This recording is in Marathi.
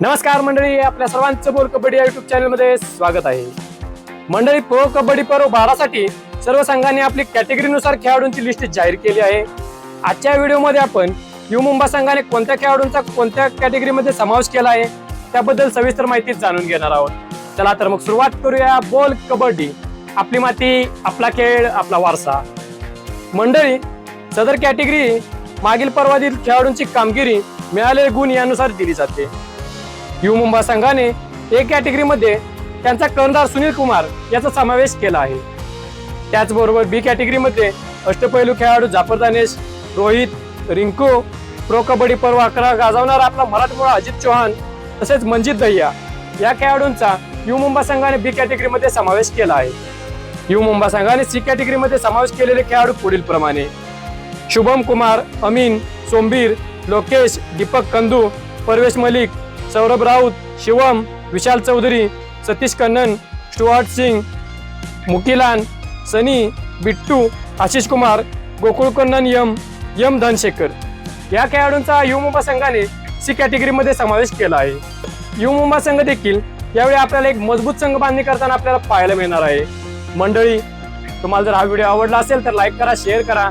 नमस्कार मंडळी आपल्या सर्वांचं बोल कबड्डी या युट्यूब चॅनलमध्ये स्वागत आहे. मंडळी प्रो कबड्डी पर्व बारासाठी सर्व संघांनी आपली कॅटेगरीनुसार खेळाडूंची लिस्ट जाहीर केली आहे. आजच्या व्हिडिओमध्ये आपण यू मुंबा संघाने कोणत्या खेळाडूंचा कोणत्या कॅटेगरीमध्ये समावेश केला आहे त्याबद्दल सविस्तर माहिती जाणून घेणार आहोत. चला तर मग सुरुवात करूया बोल कबड्डी. आपली माती आपला खेळ आपला वारसा. मंडळी सदर कॅटेगरी मागील पर्वातील खेळाडूंची कामगिरी मिळालेले गुण यानुसार दिली जाते. यू मुंबा संघाने ए कॅटेगरीमध्ये त्यांचा कर्णधार सुनील कुमार याचा समावेश केला आहे. त्याचबरोबर बी कॅटेगरीमध्ये अष्टपैलू खेळाडू Jafar Danesh Rohit Rinku pro kabaddi पर्व अकरा गाजवणारा आपला मराठमोळा अजित चौहान तसेच मंजित दहिया या खेळाडूंचा यू मुंबा संघाने बी कॅटेगरीमध्ये समावेश केला आहे. यू मुंबा संघाने सी कॅटेगरीमध्ये समावेश केलेले खेळाडू पुढील प्रमाणे Shubham Kumar Amin Sombir Lokesh Deepak Kandu Parvesh Malik Saurabh Raut Shivam Vishal Chaudhary Satish Kannan Stuart Singh Mukilan Sunny Bittu Ashish Kumar Gokul Kannan M M धनशेखर. या खेळाडूंचा यु मुंबा संघाने सी कॅटेगरीमध्ये समावेश केला आहे. यु मुंबा संघ देखील यावेळी आपल्याला एक मजबूत संघ बांधणी करताना आपल्याला पाहायला मिळणार आहे. मंडळी तुम्हाला जर हा व्हिडिओ आवडला असेल तर लाईक करा शेअर करा.